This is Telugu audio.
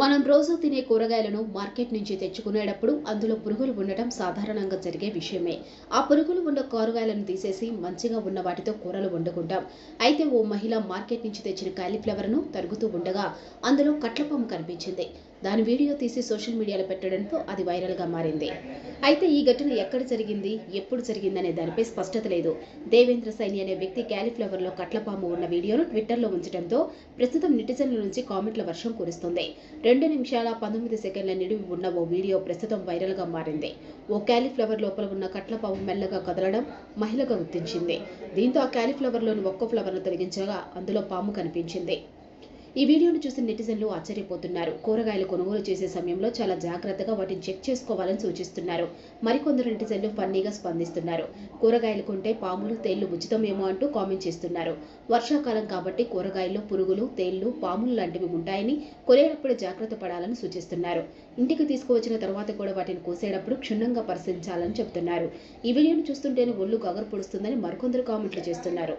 మనం రోజు తినే కూరగాయలను మార్కెట్ నుంచి తెచ్చుకునేటప్పుడు అందులో పురుగులు ఉండటం సాధారణంగా జరిగే విషయమే. ఆ పురుగులు ఉన్న కూరగాయలను తీసేసి మంచిగా ఉన్న వాటితో కూరలు వండుకుంటాం. అయితే ఓ మహిళ మార్కెట్ నుంచి తెచ్చిన కాలీఫ్లవర్ను తరుగుతూ ఉండగా అందులో కట్లపాము కనిపించింది. దాని వీడియో తీసి సోషల్ మీడియాలో పెట్టడంతో అది వైరల్గా మారింది. అయితే ఈ ఘటన ఎక్కడ జరిగింది ఎప్పుడు జరిగిందనే దానిపై స్పష్టత లేదు. దేవేంద్ర సైని అనే వ్యక్తి క్యాలీఫ్లవర్లో కట్లపాము ఉన్న వీడియోను ట్విట్టర్లో ఉంచడంతో ప్రస్తుతం నెటిజన్ల నుంచి కామెంట్ల వర్షం కురుస్తుంది. రెండు నిమిషాల పంతొమ్మిది సెకండ్ల నిడివి ఉన్న ఓ వీడియో ప్రస్తుతం వైరల్గా మారింది. ఓ క్యాలీఫ్లవర్ లోపల ఉన్న కట్లపాము మెల్లగా కదలడం మహిళగా గుర్తించింది. దీంతో ఆ క్యాలీఫ్లవర్లోని ఒక్క ఫ్లవర్ను తొలగించగా అందులో పాము కనిపించింది. ఈ వీడియోను చూసిన నెటిజన్లు ఆశ్చర్యపోతున్నారు. కూరగాయలు కొనుగోలు చేసే సమయంలో చాలా జాగ్రత్తగా వాటిని చెక్ చేసుకోవాలని సూచిస్తున్నారు. మరికొందరు నెటిజన్లు ఫన్నీగా స్పందిస్తున్నారు. కూరగాయలు కొంటే పాములు తేళ్ళు ఉచితమేమో అంటూ కామెంట్ చేస్తున్నారు. వర్షాకాలం కాబట్టి కూరగాయల్లో పురుగులు తేళ్ళు పాములు లాంటివి ఉంటాయని కొనేటప్పుడు జాగ్రత్త పడాలని సూచిస్తున్నారు. ఇంటికి తీసుకువచ్చిన తర్వాత కూడా వాటిని కోసేటప్పుడు క్షుణ్ణంగా పరిశీలించాలని చెబుతున్నారు. ఈ వీడియోను చూస్తుంటేనే ఒళ్ళు గగరు పొడుస్తుందని మరికొందరు కామెంట్లు చేస్తున్నారు.